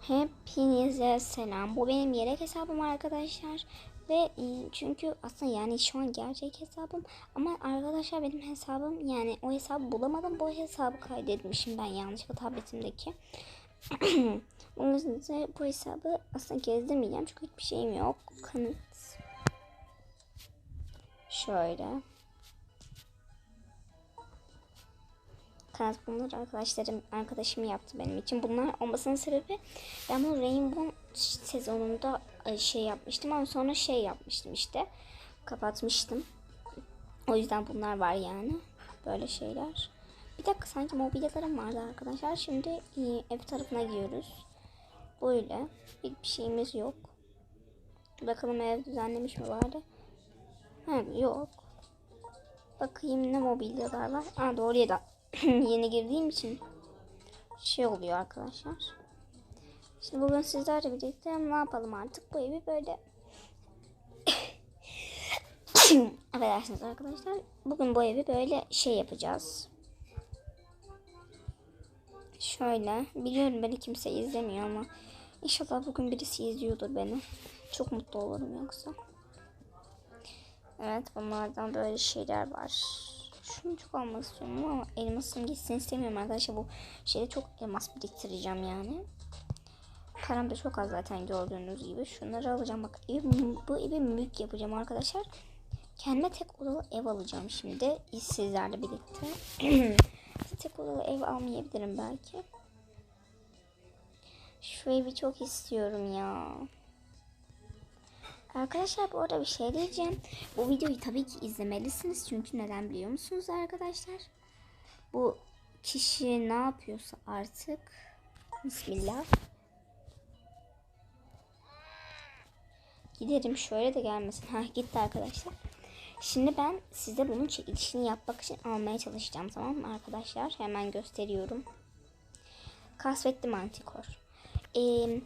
Hepinize selam. Bu benim yedek hesabım arkadaşlar. Ve e, çünkü aslında yani şu an gerçek hesabım. Ama arkadaşlar benim hesabım yani o hesabı bulamadım. Bu hesabı kaydetmişim ben yanlışlıkla tabletimdeki. Bunun yüzden bu hesabı aslında gezdirmeyeceğim. Çünkü hiçbir şeyim yok. Kanıt. Şöyle. Kanat bunlar arkadaşlarım arkadaşım yaptı benim için. Bunlar olmasının sebebi ben bu Rainbow sezonunda e, şey yapmıştım ama sonra şey yapmıştım işte. Kapatmıştım. O yüzden bunlar var yani. Böyle şeyler. Bir dakika sanki mobilyalarım vardı arkadaşlar. Şimdi e, ev tarafına gidiyoruz. Böyle. Hiçbir şeyimiz yok. Bakalım ev düzenlemiş mi vardı? Ha, yok. Bakayım ne mobilyalar var. Aa doğruya da yeni girdiğim için şey oluyor arkadaşlar. Şimdi bugün sizlerle birlikte ne yapalım artık bu evi böyle affedersiniz arkadaşlar. Bugün bu evi böyle şey yapacağız. Şöyle biliyorum beni kimse izlemiyor ama inşallah bugün birisi izliyordur beni. Çok mutlu olurum yoksa. Evet bunlardan böyle şeyler var. Şunu çok almak istiyorum ama elmasım gitsin istemiyorum arkadaşlar. Bu şeyde çok elmas biriktireceğim yani. Param da çok az zaten gördüğünüz gibi. Şunları alacağım. Bak ev, bu evi mülk yapacağım arkadaşlar. Kendime tek odalı ev alacağım şimdi. Sizlerle birlikte. tek odalı ev almayabilirim belki. Şu evi çok istiyorum ya. Arkadaşlar bu arada bir şey diyeceğim. Bu videoyu tabii ki izlemelisiniz. Çünkü neden biliyor musunuz arkadaşlar? Bu kişi ne yapıyorsa artık. Bismillah. Giderim şöyle de gelmesin. Ha gitti arkadaşlar. Şimdi ben size bunun çekilişini yapmak için almaya çalışacağım tamam mı arkadaşlar? Hemen gösteriyorum. Kasvetli mantikor. Ee,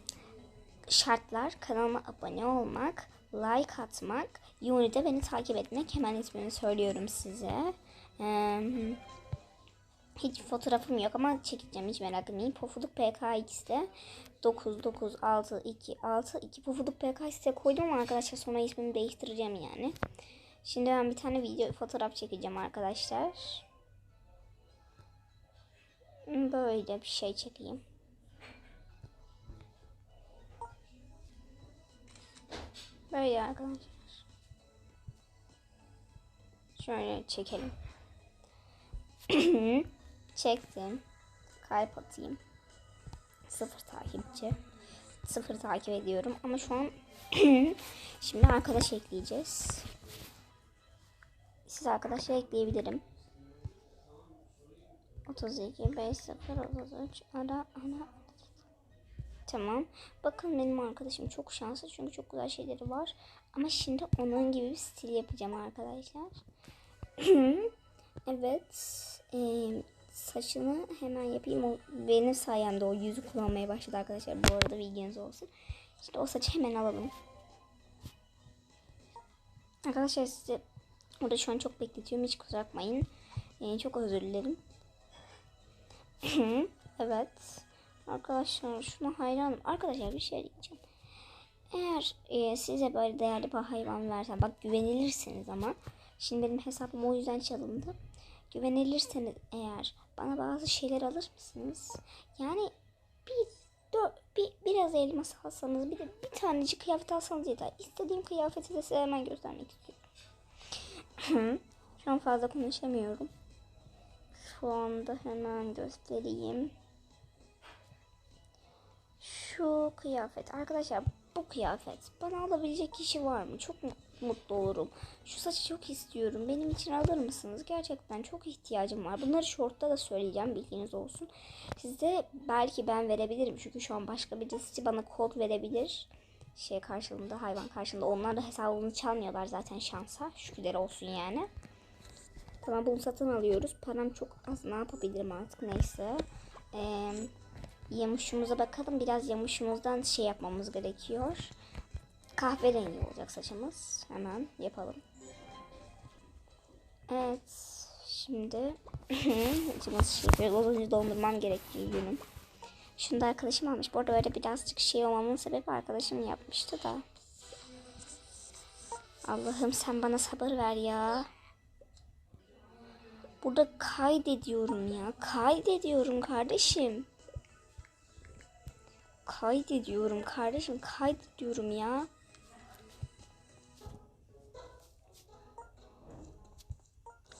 şartlar kanalıma abone olmak, like atmak, Uni'de beni takip etmek. Hemen ismini söylüyorum size. Ee, hiç fotoğrafım yok ama çekeceğim hiç merak etmeyin. Pofuduk PKX'de 99626 Pofuduk PKX'de koydum arkadaşlar sonra ismini değiştireceğim yani. Şimdi ben bir tane video fotoğraf çekeceğim arkadaşlar. Böyle bir şey çekeyim. Böyle arkadaşlar. Şöyle çekelim. Çektim. Kalp atayım. Sıfır takipçi. Sıfır takip ediyorum. Ama şu an şimdi arkadaş ekleyeceğiz. Siz arkadaşa ekleyebilirim. 32 5 0 33 ara ara Tamam. Bakın benim arkadaşım çok şanslı çünkü çok güzel şeyleri var. Ama şimdi onun gibi bir stil yapacağım arkadaşlar. evet. Ee, saçını hemen yapayım. O benim sayemde o yüzü kullanmaya başladı arkadaşlar. Bu arada bilginiz olsun. İşte o saçı hemen alalım. Arkadaşlar size orada şu an çok bekletiyorum. Hiç kusura. Ee, çok özür dilerim. evet. Arkadaşlar şuna hayranım. Arkadaşlar bir şey diyeceğim. Eğer e, size böyle değerli bir hayvan versem bak güvenilirsiniz ama şimdi benim hesabım o yüzden çalındı. Güvenilirseniz eğer bana bazı şeyler alır mısınız? Yani bir, dört, bir biraz elmas alsanız bir de bir tanecik kıyafet alsanız yeter. İstediğim kıyafeti de size hemen göstermek istiyorum. Şu an fazla konuşamıyorum. Şu anda hemen göstereyim şu kıyafet. Arkadaşlar bu kıyafet. Bana alabilecek kişi var mı? Çok mutlu olurum. Şu saçı çok istiyorum. Benim için alır mısınız? Gerçekten çok ihtiyacım var. Bunları shortta da söyleyeceğim. Bilginiz olsun. Size belki ben verebilirim. Çünkü şu an başka birisi bana kod verebilir. Şey karşılığında, hayvan karşılığında. Onlar da hesabını çalmıyorlar zaten şansa. Şükürler olsun yani. Tamam bunu satın alıyoruz. Param çok az. Ne yapabilirim artık? Neyse. Eee Yamuşumuza bakalım. Biraz yamuşumuzdan şey yapmamız gerekiyor. Kahverengi olacak saçımız. Hemen yapalım. Evet. Şimdi nasıl şey önce dondurmam gerektiği günüm. Şunu da arkadaşım almış. Bu arada öyle birazcık şey olmamın sebebi arkadaşım yapmıştı da. Allah'ım sen bana sabır ver ya. Burada kaydediyorum ya. Kaydediyorum kardeşim. Kaydediyorum kardeşim. Kaydediyorum ya.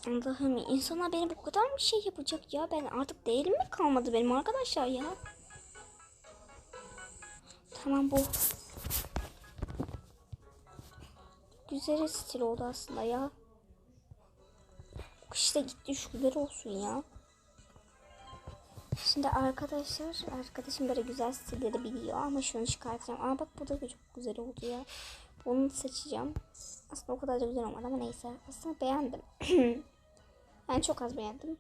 Allah'ım insanlar beni bu kadar mı şey yapacak ya? Ben artık değerim mi kalmadı benim arkadaşlar ya? Tamam bu. Güzel stil oldu aslında ya. İşte gitti şükürler olsun ya. Şimdi arkadaşlar, arkadaşım böyle güzel stilleri biliyor ama şunu çıkartacağım. Aa bak bu da çok güzel oldu ya. Bunu seçeceğim. Aslında o kadar da güzel olmadı ama neyse. Aslında beğendim. ben çok az beğendim.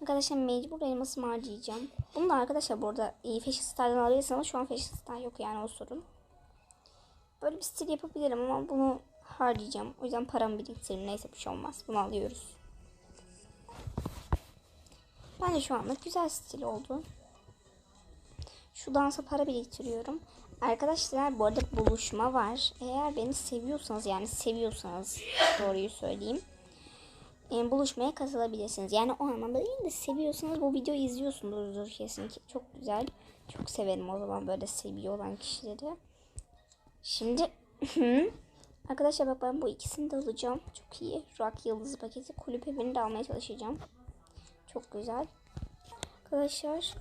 Arkadaşlar mecbur elmasımı harcayacağım. Bunu da arkadaşlar bu arada iyi Fashion Star'dan alıyorsanız şu an Fashion Star yok yani o sorun. Böyle bir stil yapabilirim ama bunu harcayacağım. O yüzden paramı biriktiririm. Neyse bir şey olmaz. Bunu alıyoruz. Bence şu anlık güzel stil oldu. Şu dansa para biriktiriyorum. Arkadaşlar bu arada buluşma var. Eğer beni seviyorsanız yani seviyorsanız doğruyu söyleyeyim. Yani buluşmaya katılabilirsiniz. Yani o anlamda değil de seviyorsanız bu videoyu izliyorsunuzdur kesin ki. Çok güzel. Çok severim o zaman böyle seviyor olan kişileri. Şimdi arkadaşlar bak ben bu ikisini de alacağım. Çok iyi. Rock yıldızı paketi. Kulüp evini de almaya çalışacağım. Çok güzel. Arkadaşlar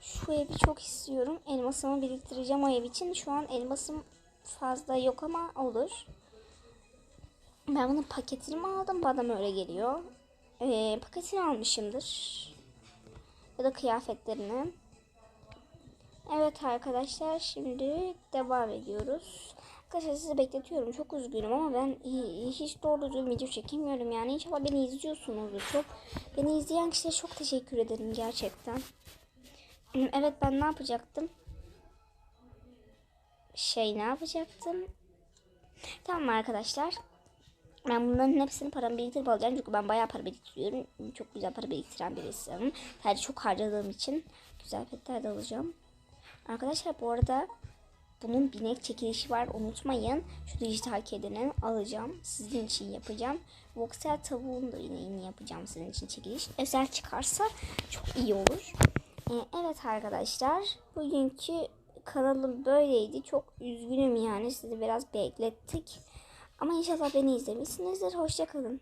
şu evi çok istiyorum. Elmasımı biriktireceğim o ev için. Şu an elmasım fazla yok ama olur. Ben bunun paketini mi aldım? Bana öyle geliyor. Ee, paketini almışımdır. Ya da kıyafetlerini. Evet arkadaşlar şimdi devam ediyoruz. Arkadaşlar sizi bekletiyorum. Çok üzgünüm ama ben hiç doğru düzgün video çekemiyorum. Yani inşallah beni izliyorsunuzdur. Çok beni izleyen kişilere çok teşekkür ederim gerçekten. Evet ben ne yapacaktım? Şey ne yapacaktım? Tamam arkadaşlar. Ben bunların hepsini paramı biriktirip alacağım. Çünkü ben bayağı para biriktiriyorum. Çok güzel para biriktiren birisiyim. Sadece çok harcadığım için güzel petler de alacağım. Arkadaşlar bu arada bunun binek çekilişi var unutmayın. Şu dijital kedinin alacağım. Sizin için yapacağım. Voxel tavuğun da yine yeni yapacağım sizin için çekiliş. Özel çıkarsa çok iyi olur. Ee, evet arkadaşlar. Bugünkü kanalım böyleydi. Çok üzgünüm yani. Sizi biraz beklettik. Ama inşallah beni izlemişsinizdir. Hoşçakalın.